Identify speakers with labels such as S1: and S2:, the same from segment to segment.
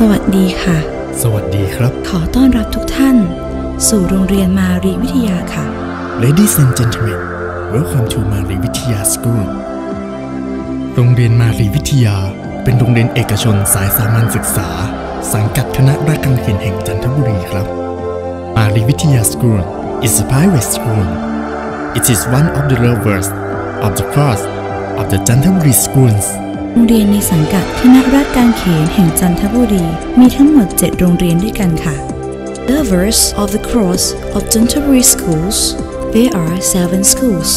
S1: สวัสดีค่ะ
S2: สวัสดีครับ
S1: ขอต้อนรับทุกท่าน สู่โรงเรียนมารีวิทยาค่ะ
S2: Ladies and gentlemen welcome to มารีวิทยา School โรงเรียนมารีวิทยา เป็นโรงเรียนเอกชนสายสามัญศึกษา สังกัดคณะราชการเขียนแห่งจันทบุรีครับมารีวิทยา School is a private school it is one of the lowest of the class of the จันทบุรี schools
S1: โรงเรียนในสังกัดคณะราชการเขียนแห่งจันทบุรี มีทั้งหมด 7 โรงเรียนด้วยกันค่ะ The verse of the cross of Canterbury schools there are seven schools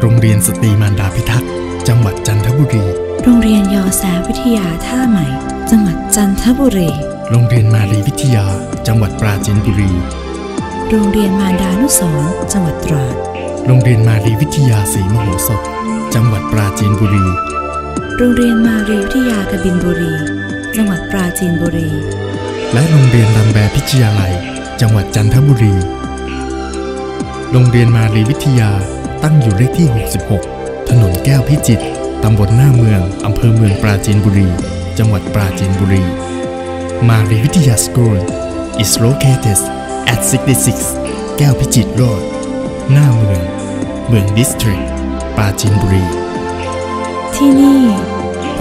S2: โรงเรียนสตรีมารดาพิทักษ์จังหวัดจันทบุรี
S1: โรงเรียนยอแสวิทยาท่าใหม่ จังหวัดจันทบุรี
S2: โรงเรียนมารีวิทยา จังหวัดปราจีนบุรี
S1: โรงเรียนมารดานุสรณ์จังหวัดตราด
S2: โรงเรียนมารีวิทยาศรีมโหสถ จังหวัดปราจีนบุรี
S1: โรงเรียนมารีวิทยากบินบุรี จังหวัดปราจีนบุรี
S2: และโรงเรียนลำแบพิทยาลัย จังหวัดจันทบุรี โรงเรียนมารีวิทยาตั้งอยู่เลขที่ 66 ถนนแก้วพิจิตรตำบลหน้าเมือง อำเภอเมืองปราจีนบุรี จังหวัดปราจีนบุรีมารีวิทยา School is located at 66 แก้วพิจิตร Road หน้าเมือง เมือง District ปราจีนบุรี
S1: ที่นี่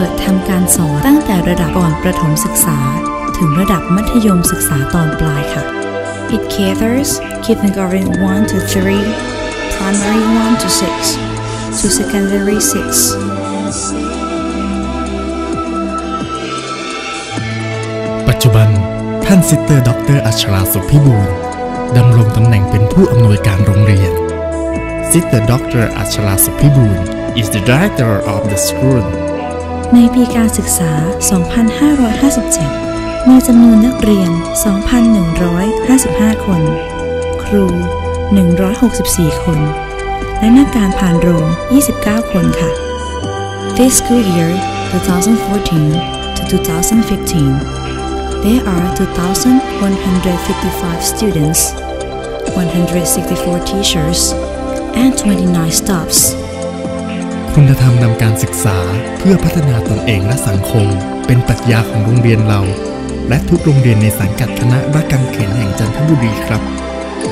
S1: เปิดทำการสอนตั้งแต่ระดับก่อนประถมศึกษา ถึงระดับมัธยมศึกษาตอนปลายค่ะ It caters kindergarten 1 to 3, primary 1 to 6, to secondary 6.
S2: ปัจจุบันท่านซิสเตอร์ด็อกเตอร์อัชราสุพิบูลดำรงตำแหน่งเป็นผู้อำนวยการโรงเรียนซิสเตอร์ด็อกเตอร์อัชราสุขพิบูล is the director of the school
S1: ในปีการศึกษา 2557 มีจำนวนนักเรียน 2,155 คน ครู 164 คน และนักการผ่านโรง 29 คนค่ะ This school year 2014 to 2015 there are 2,155 students 164 teachers and 29 staffs
S2: คุณธรรมนำการศึกษาเพื่อพัฒนาตนเองและสังคม เป็นปรัชญาของโรงเรียนเรา และทุกโรงเรียนในสังกัดคณะรักการเขียนแห่งจันทบุรีครับ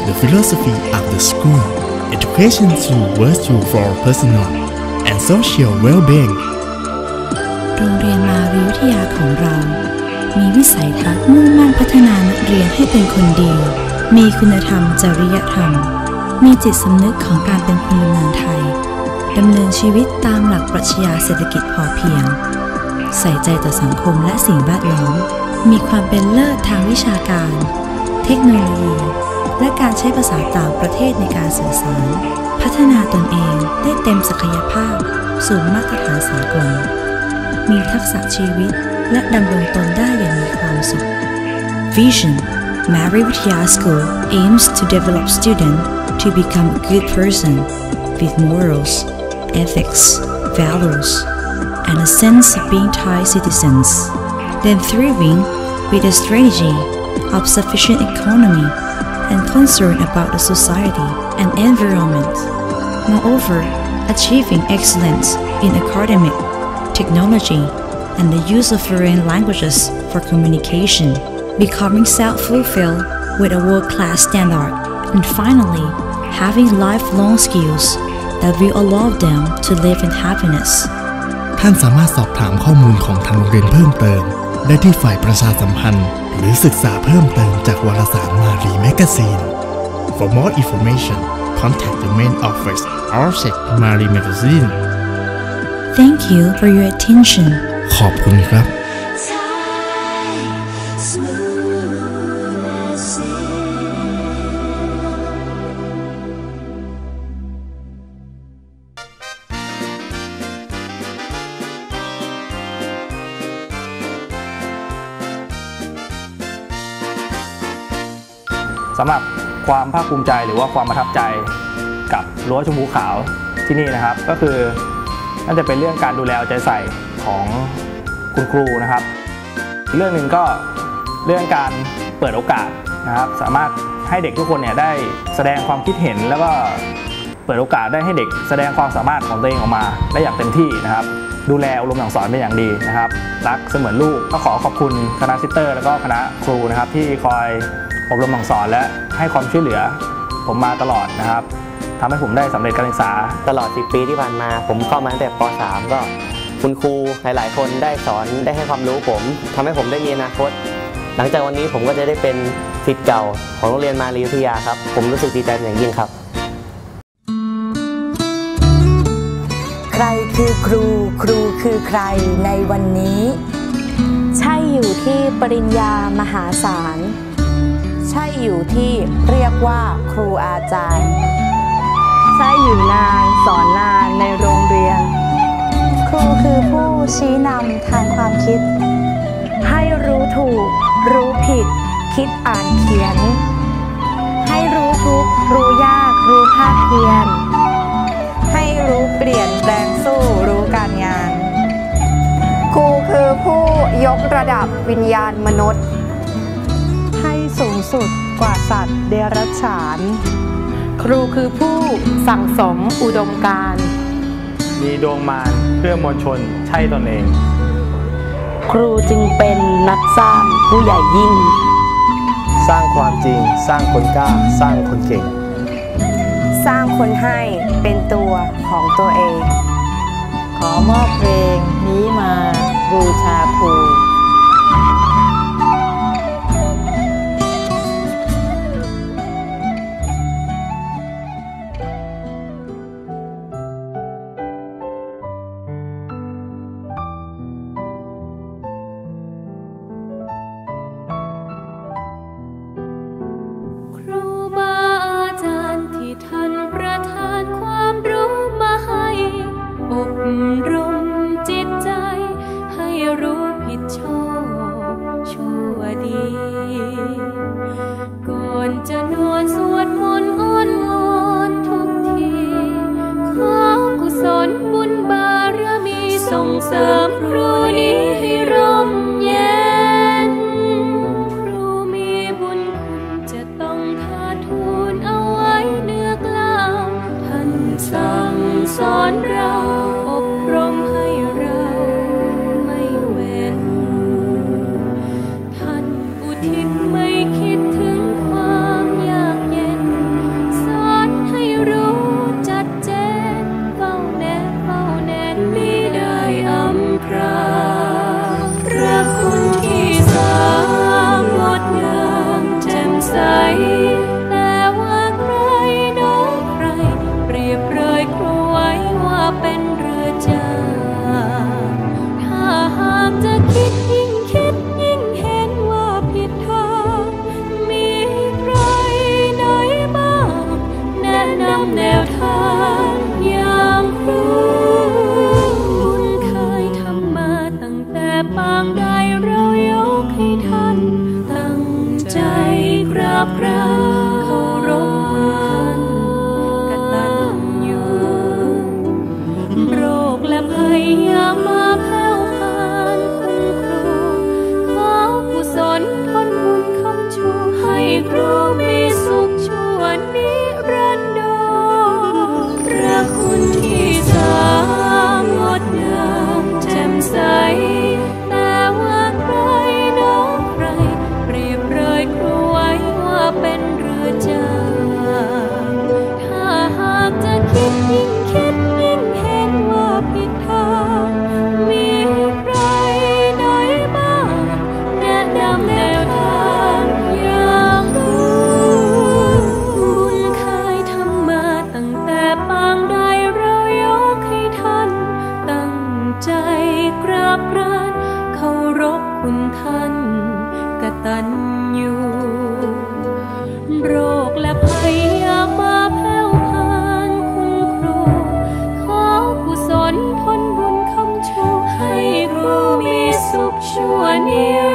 S2: The philosophy of the school education to virtue for personal and social well-being
S1: โรงเรียนมารีวิทยาของเรา มีวิสัยทัศน์มุ่งมั่นพัฒนานักเรียนให้เป็นคนดี มีคุณธรรมจริยธรรม มีจิตสำนึกของการเป็นพลเมืองไทย ดำเนินชีวิตตามหลักปรัชญาเศรษฐกิจพอเพียง ใส่ใจต่อสังคมและสิ่งแวดล้อม มีความเป็นเลิศทางวิชาการ เทคโนโลยี และการใช้ภาษาต่างประเทศในการสื่อสาร พัฒนาตนเองได้เต็มศักยภาพ สู่มาตรฐานสากล มีทักษะชีวิตและดำรงตนได้อย่างมีความสุข Vision Mary Vidya School aims to develop students to become a good person with morals, ethics, values, and a sense of being Thai citizens, then thriving with a strategy of sufficient economy and concern about the society and environment. Moreover, achieving excellence in academic, technology, and the use of foreign languages for communication, becoming self-fulfilled with a world-class standard, and finally, having lifelong skills that will allow them to live in happiness.
S2: ท่านสามารถสอบถามข้อมูลของทางโรงเรียนเพิ่มเติม ได้ที่ฝ่ายประชาสัมพันธ์ หรือศึกษาเพิ่มเติมจากวารสารมารีแมกซีน For more information contact the main office or check Mari Magazine
S1: Thank you for your attention.
S2: ขอบคุณครับ
S3: สำหรับความภาคภูมิใจหรือว่าความประทับใจกับรั้วชมพูขาวที่นี่นะครับ ก็คือน่าจะเป็นเรื่องการดูแลเอาใจใส่ของคุณครูนะครับอีกเรื่องหนึ่งก็เรื่องการเปิดโอกาสนะครับ สามารถให้เด็กทุกคนเนี่ยได้แสดงความคิดเห็นแล้วก็เปิดโอกาสได้ให้เด็กแสดงความสามารถของตัวเองออกมาได้อย่างเต็มที่นะครับ ดูแลอบรมสั่งสอนเป็นอย่างดีนะครับ รักเสมือนลูกก็ขอขอบคุณคณะซิสเตอร์ แล้วก็คณะครูนะครับที่คอย อบรมสั่งสอนและให้ความช่วยเหลือผมมาตลอดนะครับทำให้ผมได้สำเร็จการศึกษา
S4: ตลอด 10 ปีที่ผ่านมา ผมเข้ามาตั้งแต่ป .3 ก็คุณครูหลายๆ คนได้สอนได้ให้ความรู้ผมทำให้ผมได้มีอนาคต หลังจากวันนี้ผมก็จะได้เป็นศิษย์เก่าของโรงเรียนมารีวิทยาครับ ผมรู้สึกดีใจเป็นอย่างยิ่งครับ
S5: ใครคือครูครูคือใครในวันนี้
S6: ใช่อยู่ที่ปริญญามหาศาล
S5: ใช่อยู่ที่เรียกว่าครูอาจารย์
S6: ใช่อยู่นานสอนนานในโรงเรียน
S5: ครูคือผู้ชี้นำทางความคิด
S6: ให้รู้ถูก รู้ผิด คิดอ่านเขียน ให้รู้ทุกข์รู้ยาก รู้ภาคเพียร
S5: ให้รู้เปลี่ยนแปลงสู้รู้การงาน ครูคือผู้ยกระดับวิญญาณมนุษย์
S6: ให้สู งสุดกว่าสัตว์เดรัจฉาน ครูคือผู้สั่งสมอุดมการณ์
S3: มีดวงมารเพื่อมวลชนใช่ตนเอง
S6: ครูจึงเป็นนักสร้างผู้ใหญ่ยิ่ง
S4: สร้างความจริง สร้างคนกล้า สร้างคนเก่ง
S5: สร้างคนให้เป็นตัวของตัวเอง
S7: ขอมอบเพลงนี้มาบูชาครูา
S8: มครูนี้ให้ร่ม You.